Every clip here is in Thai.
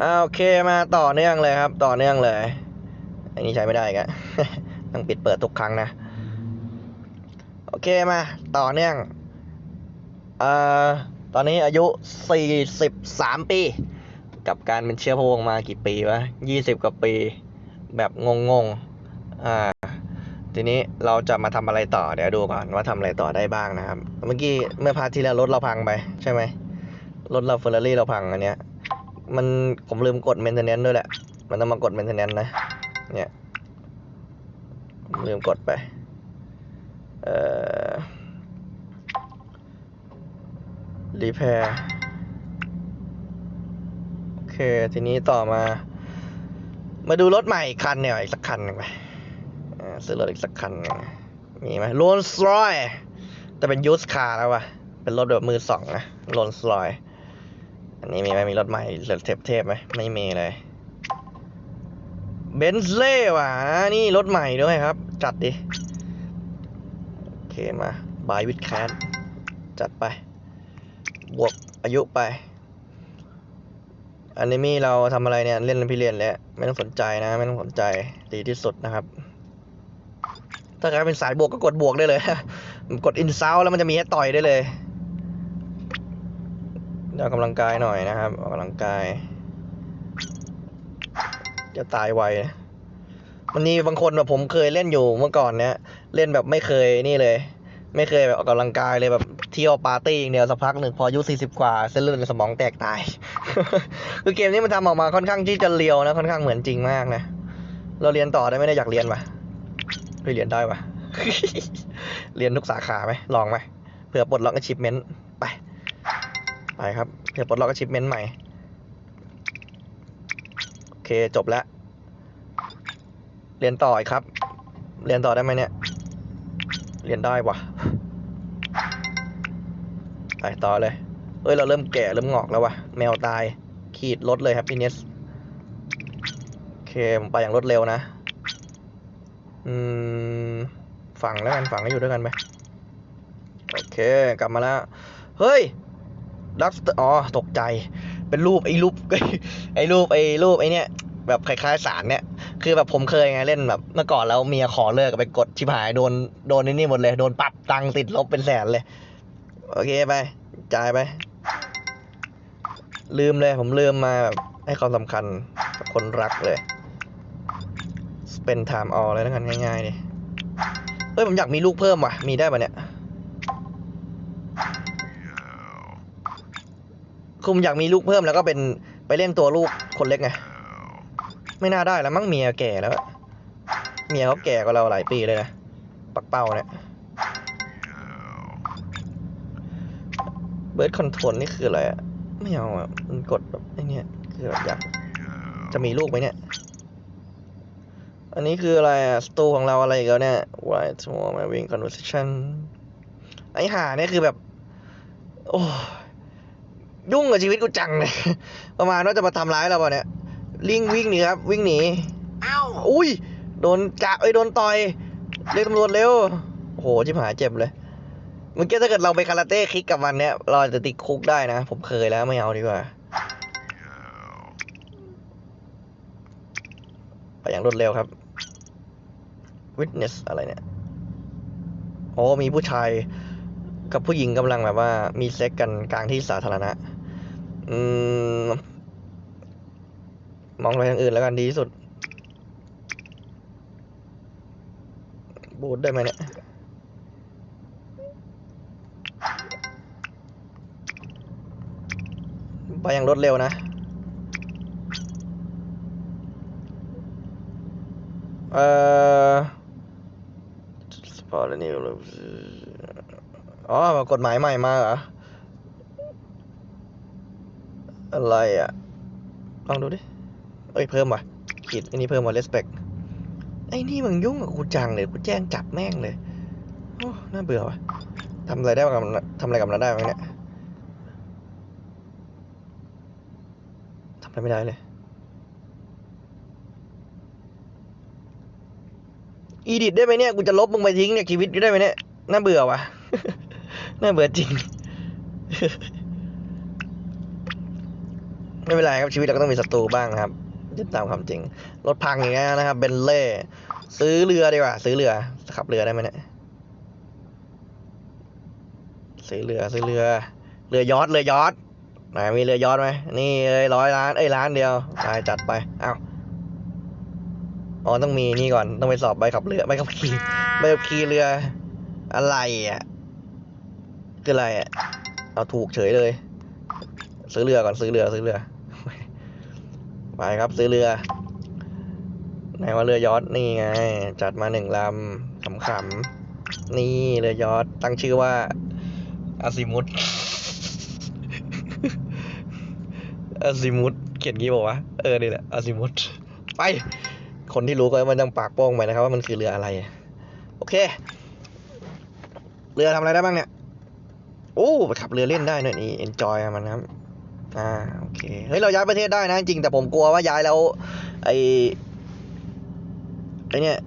อ่าโอเคมาต่อเนื่องเลยครับ ต่อเนื่องเลย อันนี้ใช้ไม่ได้กันต้องปิดเปิดทุกครั้งนะ โอเคมาต่อเนื่องเอ่อตอนนี้อายุ 43 ปี กับการเป็นเชื้อพระวงมากี่ปีวะ 20 กว่าปี แบบงงๆอ่าทีนี้เราจะมาทำอะไรต่อเดี๋ยวดูก่อนว่าทำอะไรต่อได้บ้างนะครับ เมื่อกี้เมื่อพาร์ทที่แล้วรถเราพังไปใช่ไหมรถเราเฟอร์รารี่เราพังอันเนี้ย มันผมลืมกด maintenance ด้วยแหละ มันต้องมากด maintenance นะ เนี่ยลืมกดไป เอ่อ repair โอเค ทีนี้ต่อมา มาดูรถใหม่อีกคันเนี่ยอีกสักคันหนึ่งไปซื้อรถอีกสักคันนึงมีไหมโรลส์รอยแต่เป็นยูสคาร์แล้ววะเป็นรถแบบมือสองนะโรลส์รอย อันนี้มีไหมมีรถใหม่เหลือเทปเทปไหมไม่มีเลยเบนซ์เล่ว่ะนี่รถใหม่ด้วยครับ จัดดิ โอเคมาบายวิดแคทจัดไป บวกอายุไป อันนี้มีเราทำอะไรเนี่ย เล่นพี่เรียนแล้ว ไม่ต้องสนใจนะ ไม่ต้องสนใจดีที่สุดนะครับ ถ้าใครเป็นสายบวกก็กดบวกได้เลย กดอินซาวแล้วมันจะมีให้ต่อยได้เลย ออกกำลังกายหน่อยนะครับ ออกกำลังกาย จะตายไวนะมันมีบางคนแบบผมเคยเล่นอยู่เมื่อก่อนเนี้ยเล่นแบบไม่เคยนี่เลย ไม่เคยแบบออกกำลังกายเลยแบบเที่ยวปาร์ตี้อย่างเดียวสักพักหนึ่งพออายุสี่สิบกว่าเส้นเลือดในสมองแตกตาย คือเกมนี้มันทำออกมาค่อนข้างที่จะเรียวนะค่อนข้างเหมือนจริงมากนะเราเรียนต่อได้ไม่ได้อยากเรียนปะเรียนได้ปะเรียนทุกสาขาไหมลองไหมเผื่อปลดล็อก achievement ไปครับเผื่อปลดล็อก achievement ใหม่ โอเคจบแล้ว เรียนต่ออีกครับ เรียนต่อได้ไหมเนี่ย เรียนได้วะไปต่อเลย เอ้ย เราเริ่มแก่เริ่มงอกแล้ววะแมวตาย ขีดรถเลยครับพี่เนสโอเคผมไปอย่างรวดเร็วนะ อืม ฝั่งแล้วกันฝั่งก็อยู่ด้วยกันไป โอเค กลับมาแล้ว เฮ้ย ดักอ๋อตกใจ เป็นรูปไอ้รูปไอ้รูปไอ้รูปไอ้เนี่ยแบบคล้ายๆสารเนี่ย คือแบบผมเคยไงเล่นแบบเมื่อก่อนแล้วเมียขอเลิกไปกดชิบหายโดนโดนไอ้นี่หมดเลย โดนปรับตังติดลบเป็นแสนเลย โอเคไป จ่ายไป ลืมเลย ผมลืมมาแบบให้ความสำคัญกับคนรักเลย spend time all เลยแล้วกันง่ายๆดิเฮ้ยผมอยากมีลูกเพิ่มว่ะ มีได้ปะเนี่ย คุมอยากมีลูกเพิ่มแล้วก็เป็นไปเล่นตัวลูกคนเล็กไง ไม่น่าได้แล้วมั้งเมียแก่แล้ว เมียเขาแก่กว่าเราหลายปีเลยนะ ปักเป้าเนี่ยเบิร์ดคอนโทรลนี่คืออะไรอะไม่เอาอะมันกดแบบไอ้นี่คือแบบอยากจะมีลูกไหมเนี่ย อันนี้คืออะไรอะสตูของเราอะไรอีกแล้วเนี่ย white more my wing conversation ไอ้ห่าเนี่ยคือแบบ โอ้ ยยุ่งกับชีวิตกูจังเลยประมาณว่าจะมาทำร้ายเราเปล่าเนี่ยลิงวิ่งหนีครับ วิ่งหนีอ้าวอุ้ยโดนจับไอ้ยโดนต่อยเรียกตำรวจเร็วโอ้โหชิบหายเจ็บเลยเมื่อกี้ถ้าเกิดเราไปคาราเต้คิกกับมันเนี่ยเราอาจจะติดคุกได้นะ ผมเคยแล้วไม่เอาดีกว่าไปอย่างรวดเร็วครับ witness อะไรเนี่ยโอ้มีผู้ชายกับผู้หญิงกำลังแบบว่ามีเซ็กกันกลางที่สาธารณะ อืม มองไปทางอื่นแล้วกันดีที่สุด บูทได้ไหมเนี่ยไปอย่างรวดเร็วนะ เอ่อสปอร์ตนี่อ๋อกฎหมายใหม่มาเหรอ อะไรอะ ลองดูดิ เอ้ย เพิ่มว่ะขีดอันนี้เพิ่มว่ะ respect ไอ้นี่มึงยุ่งกับกูจังเลย กูแจ้งจับแม่งเลย โอ้ น่าเบื่อว่ะทำอะไรได้กับทำอะไรกับมันได้บ้างเนี่ยทำอะไรไม่ได้เลย อีดิทได้ไหมเนี่ย กูจะลบมึงไปทิ้งเนี่ยชีวิตได้ไหมเนี่ย น่าเบื่อว่ะ น่าเบื่อจริง ไม่เป็นไรครับชีวิตเราก็ต้องมีศัตรูบ้างครับยึดตามความจริง รถพังอย่างเงี้ยนะครับเบนเล่ซื้อเรือดีกว่า ซื้อเรือขับเรือได้ไหมเนี่ยซื้อเรือซื้อเรือ เรือยอทเรือยอทไหนมีเรือยอทไหมนี่เลยร้อยล้านเอ้ยล้านเดียวไปจัดไปอ้าวอ๋อต้องมีนี่ก่อนต้องไปสอบใบขับเรือใบขับขี่ใบขับขี่เรือ อะไรอะคืออะไรอะเอาถูกเฉยเลย ซื้อเรือก่อนซื้อเรือซื้อเรือ ไปครับซื้อเรือไหนว่าเรือยอทนี่ไง จัดมาหนึ่งลำขำๆนี่เรือยอทตั้งชื่อว่าอาซิมุตอาซิมุตเขียนงี้บอกว่าเออนี่แหละอาซิมุตไป คนที่รู้ก็มันต้องปากโป้งไปนะครับ ว่ามันคือเรืออะไร โอเค เรือทำอะไรได้บ้างเนี่ยโอ้ขับเรือเล่นได้เนี่ยนี่เอนจอยมันครับ อ่าโอเคเฮ้ยเราย้ายประเทศได้นะจริงแต่ผมกลัวว่าย้ายแล้วไอไอเนี่ย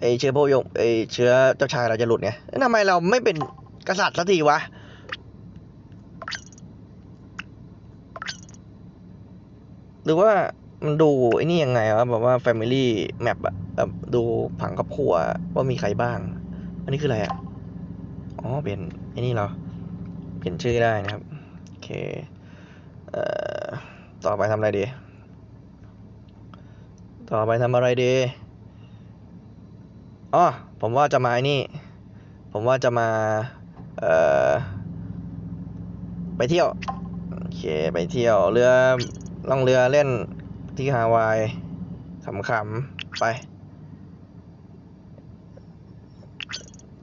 ไอเชื้อพยงไอเชื้อเจ้าชายเราจะหลุดไงแล้วทำไมเราไม่เป็นกษัตริย์สักทีวะหรือว่ามันดูไอ้นี่ยังไงวะแบบว่า Family Map อะแบบดูผังครอบครัวว่ามีใครบ้าง อันนี้คืออะไรอะอ๋อ เปลี่ยนไอ้นี่เหรอ เปลี่ยนชื่อได้นะครับ เคเอ่อต่อไปทำอะไรดี ต่อไปทำอะไรดีอ๋อผมว่าจะมาไอ้นี่ ผมว่าจะมา เอ่อ ไปเที่ยว โอเค ไปเที่ยว เรือ ล่องเรือเล่นที่ฮาวายขำๆ ไป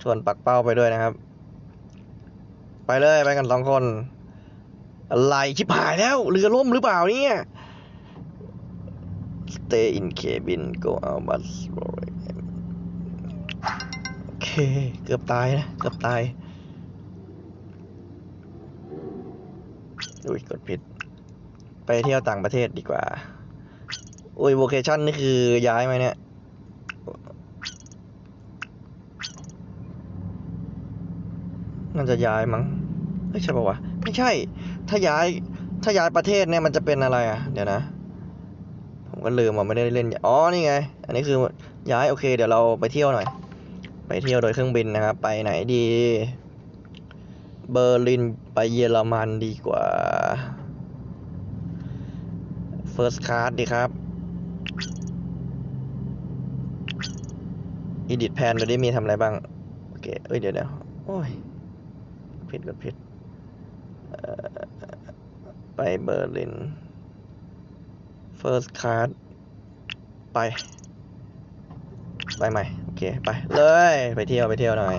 ชวนปักเป้าไปด้วยนะครับ ไปเลย ไปกันสองคน อะไรชิบหายแล้วเรือล่มหรือเปล่าเนี่ย Stay in cabin go out but slowly โอเค เกือบตายนะ เกือบตายอุ้ยกดผิด ไปเที่ยวต่างประเทศดีกว่า อุ้ยโวเคชั่นนี่คือย้ายไหมเนี่ยน่าจะย้ายมั้งไม่ใช่ปะวะ ไม่ใช่ ถ้าย้ายถ้าย้ายประเทศเนี่ยมันจะเป็นอะไรอะ เดี๋ยวนะ ผมก็ลืมว่าไม่ได้เล่น อ๋อ นี่ไง อันนี้คือย้ายโอเค เดี๋ยวเราไปเที่ยวหน่อย ไปเที่ยวโดยเครื่องบินนะครับ ไปไหนดี เบอร์ลินไปเยอรมันดีกว่า First Class ดีครับ Edit Plan ดูดิมีทำอะไรบ้าง โอเค เอ้ย เดี๋ยวเดี๋ยวโอ้ย ผิดกดผิดเอ่อ ไปเบอร์ลิน First Class ไป ไปใหม่ โอเค ไปเลย ไปเที่ยวไปเที่ยวหน่อย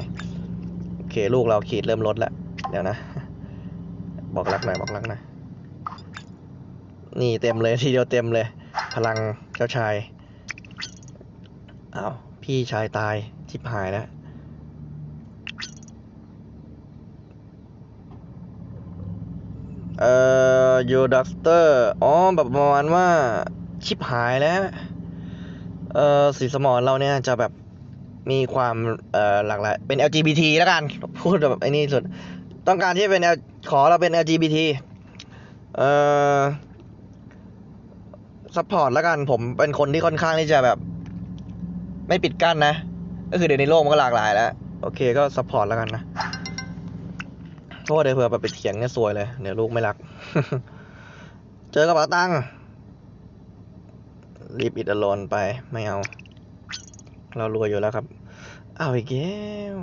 โอเค ลูกเราขีดเริ่มลดแล้ว เดี๋ยวนะ บอกรักหน่อย บอกรักหน่อย นี่เต็มเลยทีเดียวเต็มเลย พลังเจ้าชาย อ้าว พี่ชายตายชิบหายแล้วเอ่อ ยูดัสเตอร์อ๋อแบบประมาณว่าชิบหายแล้วเอ่อสีสมอนเราเนี่ยจะแบบมีความเอ่อหลากหลายเป็น LGBT แล้วกัน พูดแบบไอ้นี่สุด ต้องการที่จะเป็น L ขอเราเป็น LGBT เอ่อซัพพอร์ตแล้วกันผมเป็นคนที่ค่อนข้างที่จะแบบ ไม่ปิดกั้นนะ ก็คือเดี๋ยวในโลกมันก็หลากหลายแล้ว โอเคก็ซัพพอร์ตแล้วกันนะ เพราะว่าเดี๋ยวเผื่อแบบไปเถียงเนี่ยซวยเลย เดี๋ยวลูกไม่รัก เจอกระเป๋าตังค์รีบอิดอลนไปไม่เอา เรารวยอยู่แล้วครับอ้าวอีกแล้ว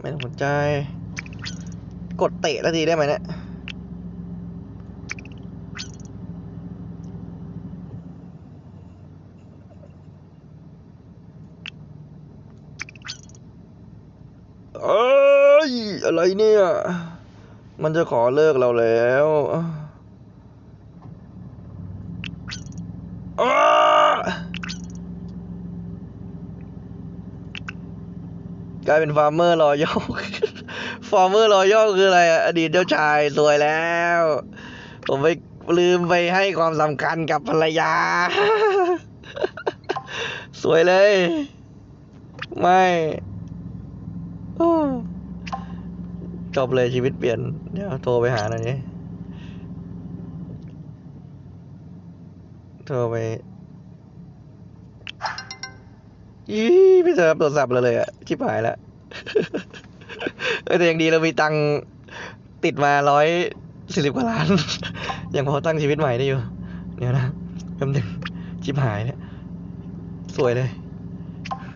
ไม่ต้องสนใจ กดเตะแล้วทีได้ไหมเนี่ยเอ้ยอะไรเนี่ย มันจะขอเลิกเราแล้วกลายเป็นฟาร์มเมอร์รอย่อฟาร์มเมอร์รอย่อคืออะไรอะอดีตเจ้าชายสวยแล้ว ผมไปลืมไปให้ความสำคัญกับภรรยา สวยเลย ไม่ โอ้ จบเลยชีวิตเปลี่ยน เดี๋ยวโทรไปหาหน่อยนี้โทรไปยี่ไม่เจอรับโทรศัพท์เราเลยอะชิบหายแล้วเออแต่ยังดีเรามีตังติดมาร้อยสี่สิบกว่าล้าน ยังพอตั้งชีวิตใหม่ได้อยู่ เดี๋ยวนะแป๊บนึงชิบหายเนี่ยสวยเลย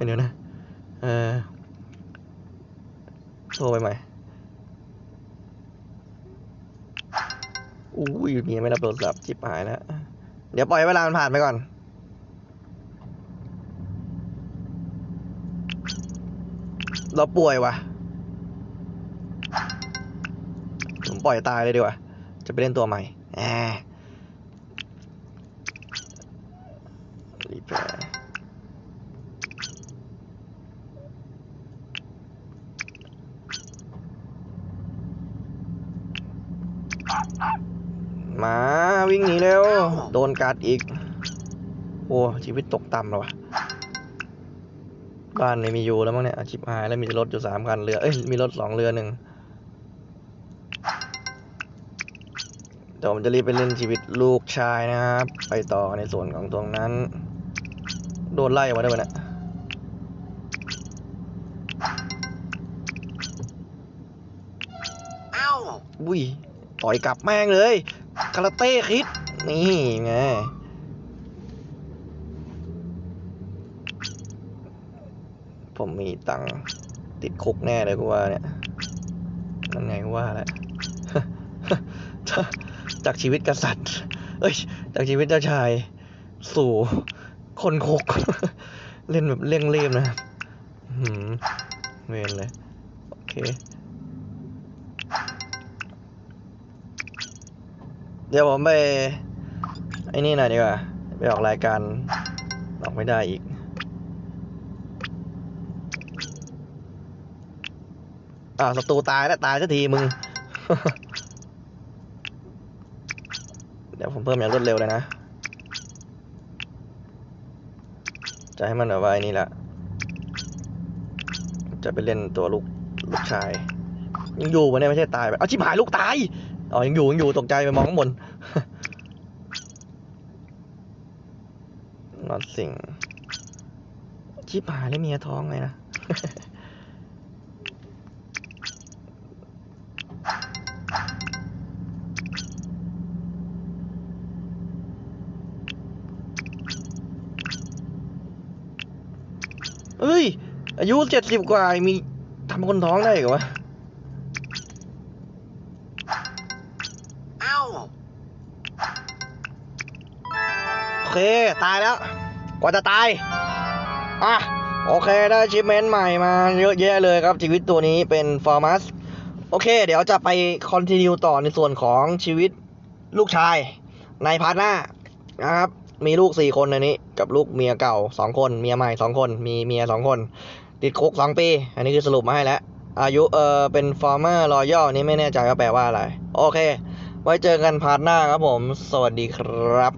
เดี๋ยวนะ เออโทรไปใหม่ อู้ยเมียไม่รับโทรศัพท์ชิบหายแล้ว เดี๋ยวปล่อยให้เวลามันผ่านไปก่อน เราป่วยวะผมปล่อยตายเลยดีกว่า จะไปเล่นตัวใหม่แหมรีแพร์มา วิ่งหนีเร็วโดนกัดอีก โอ้ชีวิตตกต่ำแล้ววะบ้านไม่มีอยู่แล้วมั้งเนี่ยอาชิบหายแล้วมีรถอยู่สามคันเรือเอ้ยมีรถสองเรือหนึ่งเดี๋ยวผมจะรีบไปเล่นชีวิตลูกชายนะครับ ไปต่อในส่วนของตรงนั้น โดนไล่ออกมาได้ปะเนี่ยอ้าวอุ้ยต่อยกลับแม่งเลย คาราเต้คิด นี่ไง ผมมีตังติดคุกแน่เลยกูว่าเนี่ยนั่นไงกูว่าแหละจากชีวิตกษัตริย์ เอ้ย จากชีวิตเจ้าชาย สู่คนคุก เล่นแบบเร่งรีบนะครับหืมเวรเลย โอเค เดี๋ยวผมไปไอ้นี่หน่อยดีกว่า ไปออกรายการออกไม่ได้อีก อ่าศัตรูตายแล้วตายสักทีมึง เดี๋ยวผมเพิ่มอย่างรวดเร็วเลยนะ จะให้มันแบบว่าไอ้นี่แหละจะไปเล่นตัวลูกลูกชาย ยังอยู่ปะเนี่ยไม่ใช่ตายไปเอาชิบหายลูกตาย อ๋อยังอยู่ยังอยู่ตกใจไปมองข้างบนนอตสิ่งชิบหายแล้วเมียท้องเลยนะเอ้ย อายุเจ็ดสิบกว่า มีทำคนท้องได้เหรอวะ เค ตายแล้ว กว่าจะตาย อะ โอเค ได้ชิปเมนต์ใหม่มาเยอะแยะเลยครับ ชีวิตตัวนี้เป็นฟอร์มัส โอเค เดี๋ยวจะไปคอนติเนียต่อในส่วนของชีวิตลูกชาย ในพาร์ทหน้านะครับ มีลูกสี่คนในนี้ กับลูกเมียเก่าสองคน เมียใหม่สองคน มีเมียสองคน ติดคุกสองปี อันนี้คือสรุปมาให้แล้ว อายุเออเป็นฟอร์เมอร์รอยัลนี่ไม่แน่ใจว่าแปลว่าอะไร โอเค ไว้เจอกันพาร์ทหน้าครับผม สวัสดีครับ